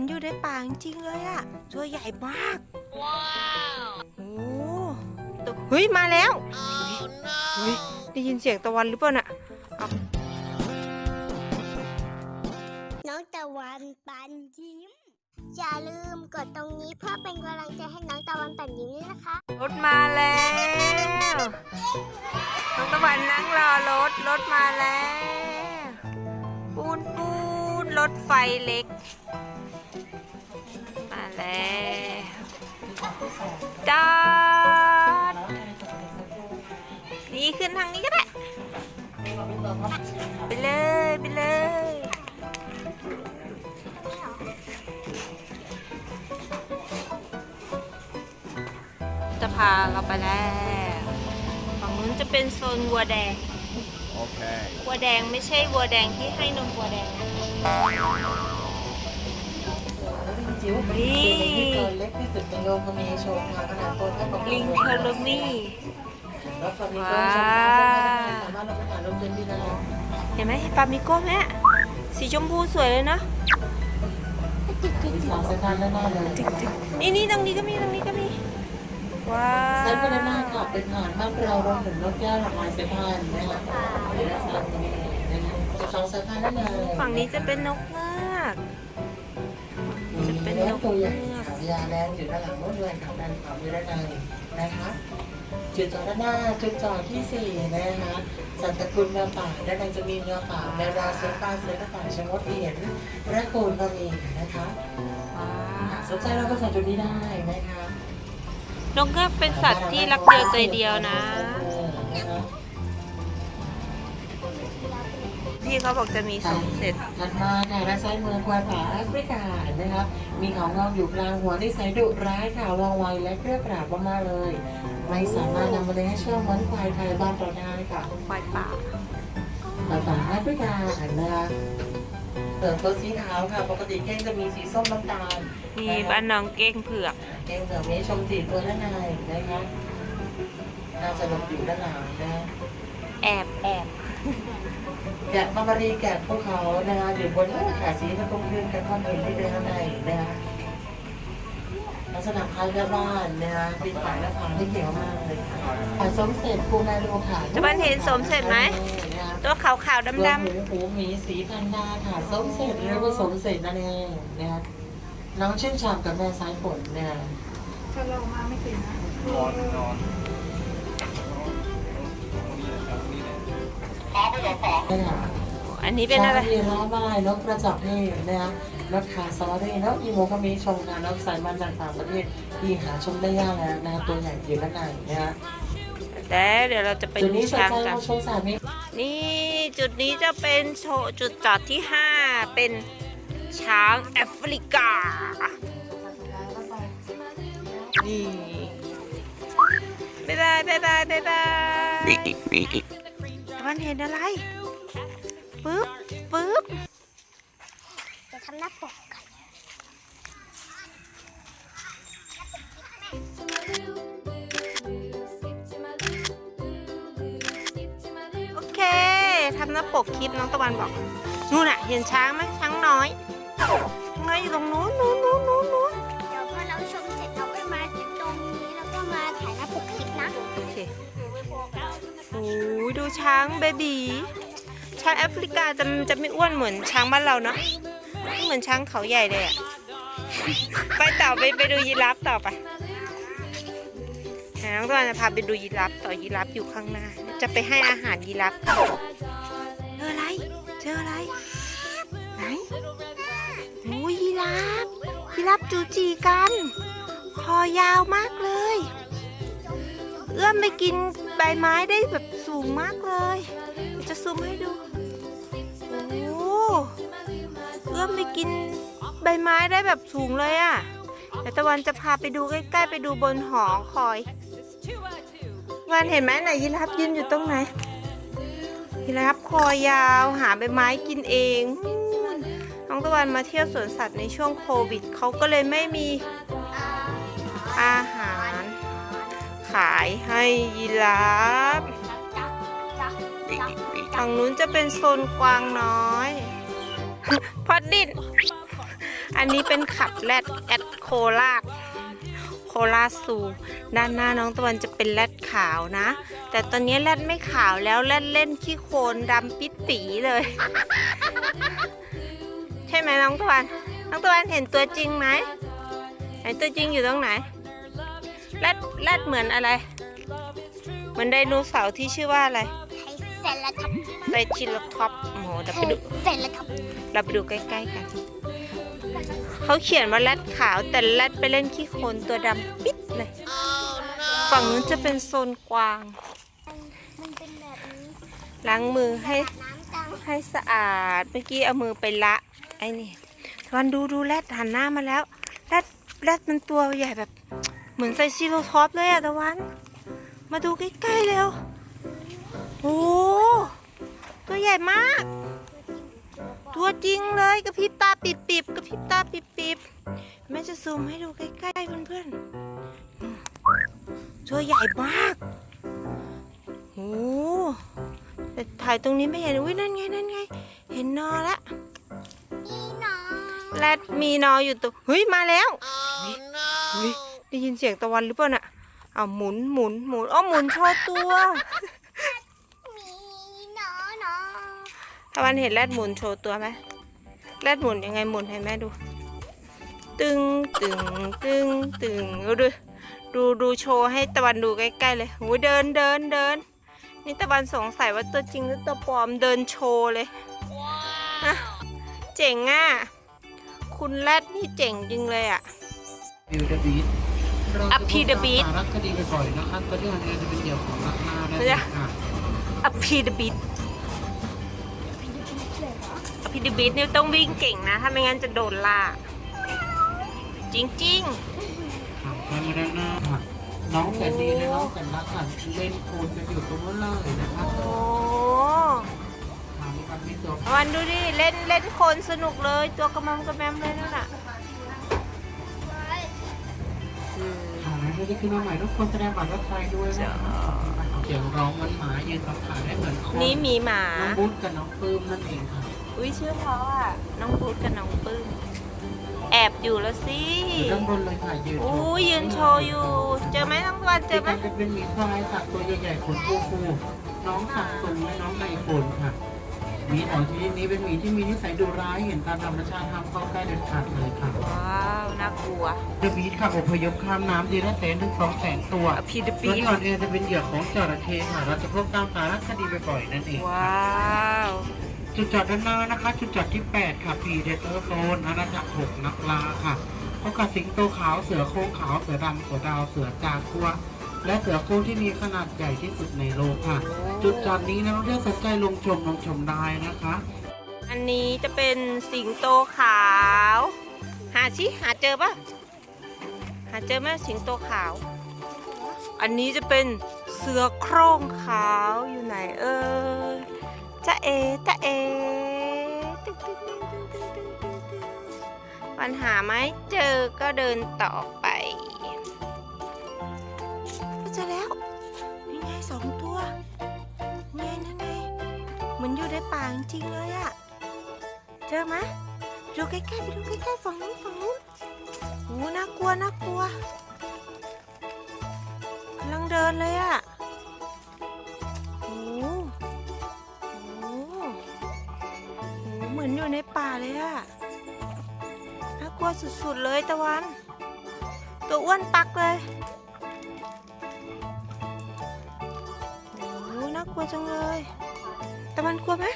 มันอยู่ในป่าจริงๆเลยอะตัวใหญ่มาก ว้าวโอ้ตัวเฮ้ย มาแล้ว เฮ้ย ได้ยินเสียงตะวันหรือเปล่าน่ะน้องตะวันปันยิ้ม อย่าลืมกดตรงนี้เพื่อเป็นกำลังใจให้น้องตะวันปันยิ้มด้วยนะคะ รถมาแล้ว น้องตะวันนั่งรอรถ รถมาแล้ว ปูนปูนรถไฟเล็กมา แล้วจอดนี่ขึ้นทางนี้ก็ได้ ไปเลยไปเลยจะพาเราไปแล้วฝั่งนู้นจะเป็นโซนวัวแดง Okay. วัวแดงไม่ใช่วัวแดงที่ให้นมวัวแดงนะ จิ๋วนี่ตัวเล็กที่สุดในโลกก็มีโชว์มาขนาดตัวเท่ากับลิงเทอร์มี่แล้วฟามิโก้ชมสามารถลงไปหาลมเย็นดีนะเห็นไหมเห็นปลามิโก้ไหมอะสีชมพูสวยเลยเนาะมีสองสายพันธุ์แน่ๆเลยนี่นี่ตรงนี้ก็มีตรงนี้ก็มีว้าไซส์บานาน่าวค่ะเป็นอาหารมากเรารวมถึงนกแก้วหลากหลายสายพันธุ์นะคะเดี๋ยวเราสั่งกันนะคะสองสายพันธุ์นั่นเองฝั่งนี้จะเป็นนกเงือกจะ เป็นนกตัวใหญ่เงือกขาวยาวแดงอยู่ด้านหลังนู้นด้วยขาด้านขวาอยู่ด้านในนะคะจุดจอดด้านหน้าจุดจอดที่สี่นะคะสัตว์ตระกูลแมวป่าด้านในจะมีแมวป่าแมวดาวเสือป่าเสือกระต่ายชะมดเอียนและโกนก็มีนะคะว้าสนใจเราก็สั่งจุดนี้ได้นะคะวนกเงือกเป็นสัตว์ที่รักเดียวใจเดียวนะ พี่เขาบอกจะมีสมเสร็จ ถัดมาค่ะด้านซ้ายมือควายป่าแอฟริกานะคะมีเขางอกอยู่กลางหัวนิสัยดุร้ายค่ะว่องไวและเกรี้ยวกราดมากๆเลย ไม่สามารถนำมาเลี้ยงให้เชื่องเหมือนควายไทยบ้านเราได้ค่ะ ควายป่าควายป่าแอฟริกานะคะเติมตัวสีขาวค่ะ ปกติเก้งจะมีสีส้มน้ำตาลมีบ้านน้องเก้งเผือก เก้งเผือกนี้ชมสีตัวด้านในนะคะน่าจะหลบอยู่ด้านหลังนะ แอบแอบ แกะมาบารีแกะภูเขานะคะอยู่บนขาสีตะกงยืนกันข้อนหินที่เดินข้างในนะคะลักษณะคล้ายแม่บ้านนะคะปีนป่ายหน้าผาที่เกี่ยวมากเลยค่ะอ่าสมเสร็จภูนาดูค่ะจะบ้านเห็นสมเสร็จไหมนะคะตัวขาวขาวตัวดำหมูหูหมีสีพันดาค่ะสมเสร็จหรือว่าสมเสร็จนั่นเองนะคะน้องชื่นชมกับแม่สายฝนเนี่ยนอนนอน นี่ค่ะๆอันนี้เป็นอะไรชาลีร้อมาลายนกกระจอกเทศนะคะนกขาซอรี่นกอีโมก็มีชมงานนกสายมันจากต่างประเทศที่หาชมได้ยากแล้วนะคะตัวใหญ่อยู่ด้านในนะคะแต่เดี๋ยวเราจะไปจุดดูนี้สนช้างใจกันมาชมสามนี้นี่จุดนี้จะเป็นโชว์จุดจอดที่ 5 เป็นช้างแอฟริกา นี่บ๊ายบายบ๊ายบายบ๊ายบาย อนเห็นอะไรปึ๊บปึ๊บจะทำหน้าปกกันโอเคทำหน้าปกคลิปน้องตะวันบอกนู่นน่ะ เห็นช้างไหมช้างน้อย ช้างเบบีช้างแอฟริกาจะจะไม่อ้วนเหมือนช้างบ้านเราเนาะไม่เหมือนช้างเขาใหญ่เลยอะไปต่อไปไปดูยีราฟต่อไปน้องตะวันจะพาไปดูยีราฟต่อยีราฟอยู่ข้างหน้า จะไปให้อาหารยีราฟกันเจออะไร เจออะไร ไหนโอ้ยยีราฟยีราฟจูจีกัน คอยาวมากเลย เอื้อมไปกินใบไม้ได้แบบ งมากเลย จะซูมให้ดู โอ้เอื้อมไปกินใบไม้ได้แบบสูงเลยอะ่ะแต่ตะวันจะพาไปดูใกล้ๆ ไปดูบนหอคอยวันเห็นไหมไหนยีราฟยืนอยู่ตรงไหนยีราฟคอยาวหาใบไม้กินเองน้องตะวันมาเที่ยวสวนสัตว์ในช่วงโควิดเขาก็เลยไม่มีอาหาร ขายให้ยีราฟ ฝั่งนู้นจะเป็นโซนกวางน้อย พอดดิน อันนี้เป็นขับแรดแอดโคราโคราชซูด้านหน้าน้องตะวันจะเป็นแรดขาวนะ แต่ตอนนี้แรดไม่ขาวแล้วแรดเล่นขี้โคลนดำปิดปีเลย ใช่ไหมน้องตะวัน น้องตะวันเห็นตัวจริงไหมไหนตัวจริงอยู่ตรงไหนแรดแรดเหมือนอะไร เหมือนไดโนเสาร์ที่ชื่อว่าอะไร เซราท็อปไซชิลท็อปโอ้โหเดี๋ยวไทไปยดูเซราท็อปเราไปดูใกล้ๆกัน เขาเขียนว่าแรดขาวแต่แรดไปเล่นขี้โคลนตัวดำปิดเลยฝั่งนู้นจะเป็นโซนกวาง มันเป็นแบบนี้ล้างมือให้น้ำจังให้สะอาด เมื่อกี้เอามือไปละไอ้นี่ตะวันดูดูแรดหันหน้ามาแล้วแรดแรดมันตัวใหญ่แบบ เหมือนไซซิโลท็อปเลยอะตะวัน มาดูใกล้ๆเร็ว โอ้ตัวใหญ่มาก ตัวจริงเลยกระพริบตาปิบๆกระพริบตาปิบๆแม่จะซูมให้ดูใกล้ๆเพื่อนๆอืมตัวใหญ่มากโอ้แต่ถ่ายตรงนี้ไม่เห็นอุ้ยนั่นไงนั่นไง เห็นนอละนี่น้องแรดมีนออยู่ตัวเฮ้ยมาแล้วเฮ้ยได้ยินเสียงตะวันหรือเปล่าน่ะเอาหมุนหมุนหมุนอ๋อหมุนโชว์ตัว มีน้องน้อง ตะวันเห็นแรดหมุนโชว์ตัวไหมแรดหมุนยังไงหมุนให้แม่ดู ตึงตึงตึงตึงดูดูดูดูโชว์ให้ตะวันดูใกล้ๆเลยโอ้ยเดินเดินเดิน นี่ตะวันสงสัยว่าตัวจริงหรือตัวปลอมเดินโชว์เลยฮะเจ๋งอะ คุณแรดนี่เจ๋งจริงเลยอะวิวเดอะบีท Up to the beat สารคดีบ่อยๆนะคะตัวที่มันจะเป็นเหยื่อของนักล่านั่นเดี๋เอยวงค่ะอพีดบิดอ พีดบิดนี่ต้องวิ่งเก่งนะ ถ้าไม่งั้นจะโดนล่าจริงค่ะไปมาด้านหน้าค่ะน้องแสนดีและน้องแสนรักค่ะเล่นโคลนกันอยู่ตรงนู้นเลยนะคะๆ โอ้ถามกันไม่จบวันดูดิ เล่นเล่นโคนสนุกเลย ตัวกระมำกระแมมเลยนั่นน่ะอืมค่ะแล้วที่ขึ้นมาใหม่ทุกคนแสดงบัตรรับใช้ด้วยนะคะเสียงร้องมันหมายืนสองขาได้เหมือนคนนี่หมีหมา น้องบุ๊ดกับน้องปื้มนั่นเองค่ะ อุ้ยชื่อเขาอะน้องบูธกับน้องปื้มแอบอยู่แล้วสิอยู่ด้านบนเลยค่ะยืนโชว์อู้ยยืนโชว์อยู่ เจอไหมน้องตะวันเจอไหมจะเป็นหมีควายสัตว์ตัวใหญ่ๆขนฟูๆน้องสัตว์สูงและน้องในฝนค่ะหมีของชนิดนี้เป็นหมีที่มีนิสัยดุร้ายเห็นตามธรรมชาติห้ามเข้าใกล้เด็ดขาดเลยค่ะว้าวน่ากลัวเดอะบีทค่ะอพยพข้ามน้ำทีละแสนถึงสองแสนตัวอพีดตับีวที่อ่อนแอจะเป็นเหยื่อของจระเข้ค่ะเราจะพบตามสารคดีบ่อยๆนั่นเองว้าว จุดจอดด้านหน้านะคะ จุดจอดที่ 8 ค่ะพีเดเตอร์โซนอาณาจักรหกนักล่าค่ะพบกับสิงโตขาวเสือโคร่งขาวเสือดำเสือดาวเสือจากัว และเสือโคร่งที่มีขนาดใหญ่ที่สุดในโลกค่ะ จุดจอดนี้นักท่องเที่ยวสนใจลงชมลงชมได้นะคะ อันนี้จะเป็นสิงโตขาว หาชิหาเจอปะหาเจอไหมสิงโตขาว อันนี้จะเป็นเสือโคร่งขาวอยู่ไหนเอ่ย จะเอจะเอตึ๊กตึ๊กตึ๊กตึ๊กตึ๊กตึ๊กตึ๊กตึ๊กปัญหาไหมเจอก็เดินต่อไปเจอแล้วนี่ไงสองตัวนี่ไงนั่นไงเหมือนอยู่ในป่าจริงเลยอะเจอไหมดูใกล้ๆไปดูใกล้ๆฝั่งนู้นฝั่งนู้นโอ้น่ากลัวน่ากลัวกำลังเดินเลยอะ อ้วนปักเลยโอ้โหน่ากลัวจังเลยตะวันกลัวไหม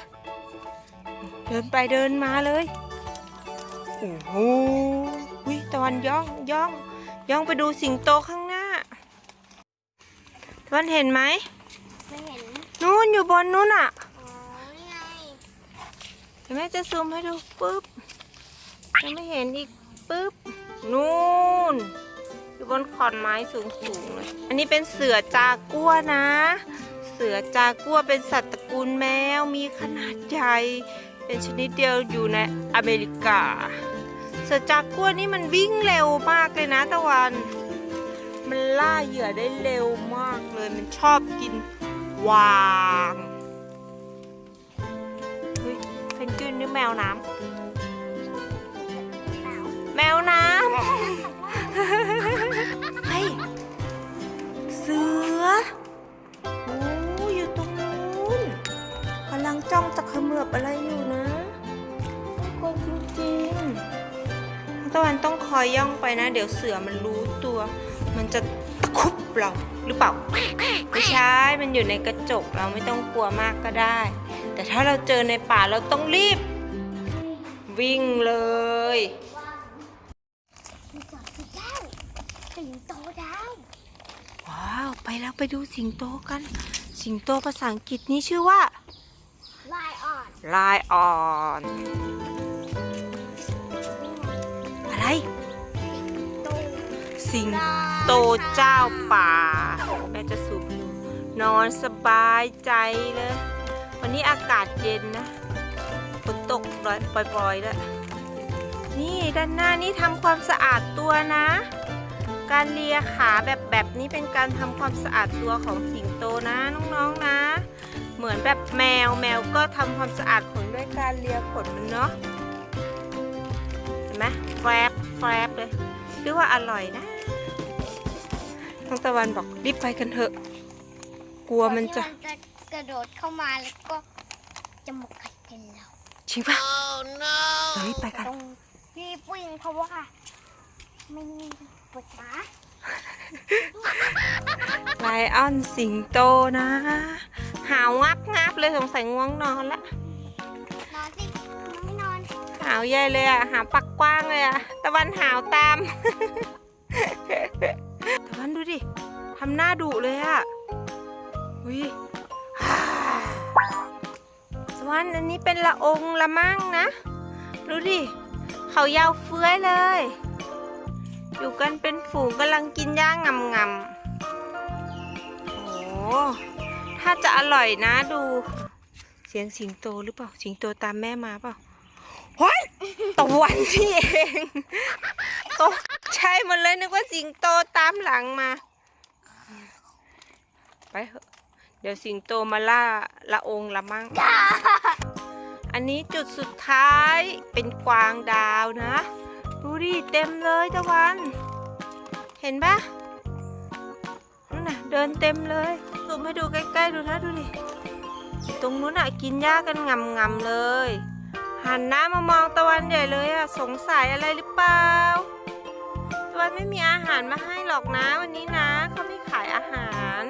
เดินไปเดินมาเลยโอ้โหวิตะวันย่องย่องย่องไปดูสิงโตข้างหน้าตะวันเห็นไหมไม่เห็นนู่นอยู่บนนู่นอะอ๋อนี่ไงเดี๋ยวแม่จะซูมให้ดูปุ๊บยังไม่เห็นอีกปุ๊บนู่น อยู่บนขอนไม้สูงๆเลย อันนี้เป็นเสือจากัวนะ เสือจากัวเป็นสัตว์ตระกูลแมวมีขนาดใหญ่ เป็นชนิดเดียวอยู่ในอเมริกา เสือจากัวนี่มันวิ่งเร็วมากเลยนะตะวัน มันล่าเหยื่อได้เร็วมากเลย มันชอบกินวางเฮ้ยเพนกวินหรือแมวน้ำ นะ เดี๋ยวเสือมันรู้ตัว มันจะคุบเราหรือเปล่าไม่ใช่มันอยู่ในกระจกเราไม่ต้องกลัวมากก็ได้ แต่ถ้าเราเจอในป่าเราต้องรีบ วิ่งเลยสิงโตดาวว้าวไปแล้วไปดูสิงโตกัน สิงโตภาษาอังกฤษนี้ชื่อว่าลายอ่อนลายออนอะไร สิงโตเจ้าป่า แม่จะสูบดูนอนสบายใจเลย วันนี้อากาศเย็นนะฝนตกปล่อยๆแล้วยนี่ด้านหน้านี่ทำความสะอาดตัวนะ การเลียขาแบบแบบนี้เป็นการทำความสะอาดตัวของสิงโตนะน้องๆนะ เหมือนแบบแมวแมวก็ทำความสะอาดขนด้วยการเลียขนมันเนาะเห็นไหมแฟบแฟบเลย หรือว่าอร่อยนะน้องตะวันบอกรีบไปกันเถอะ กลัวมันจะก่อที่จะกระโดดเข้ามาแล้วก็จะมากัดกินเราจริงปะเฮ้ยไปกันต้องรีบวิ่งเพราะว่าไม่มีปวดขาไลออนสิงโตนะ หาวงับงับเลยสงสัยง่วงนอนละ ใหญ่เลยอะหาวปักกว้างเลยอะตะวันหาวตาม ตะวันดูดิ ทำหน้าดุเลยอะวิตะวันอันนี้เป็นละองละมั่งนะ ดูดิ เขายาวเฟื้อยเลย อยู่กันเป็นฝูงกำลังกินหญ้างำงำโอ้ถ้าจะอร่อยนะดู เสียงสิงโตหรือเปล่า สิงโตตามแม่มาเปล่า เฮ้ยตะวันนี่เองตกใช่หมดเลยนึกว่าสิงโตตามหลังมา ไปเถอะเดี๋ยวสิงโตมาล่าละองละมั่ง อันนี้จุดสุดท้ายเป็นกวางดาวนะ ดูดิเต็มเลยตะวัน เห็นปะนั่นน่ะเดินเต็มเลยซูมให้ดูใกล้ๆดูนะดูดิ ตรงนู้นอะกินหญ้ากันงำๆเลย หันหน้ามามองตะวันใหญ่เลยอะสงสัยอะไรหรือเปล่า ตะวันไม่มีอาหารมาให้หรอกนะวันนี้นะเขาไม่ขายอาหาร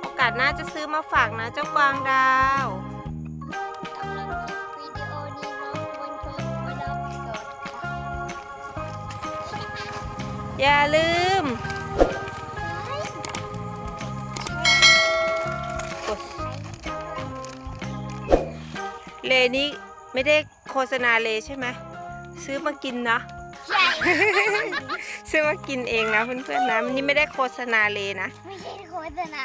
โอกาสหน้าจะซื้อมาฝากนะเจ้ากวางดาวอย่าลืม เลนี้ ไม่ได้โฆษณาเลใช่ไหมซื้อมากินเนาะใช่ซื้อมากินเองนะเพื่อนๆนะนี่ไม่ได้โฆษณาเลนะ ไม่ใช่โฆษณา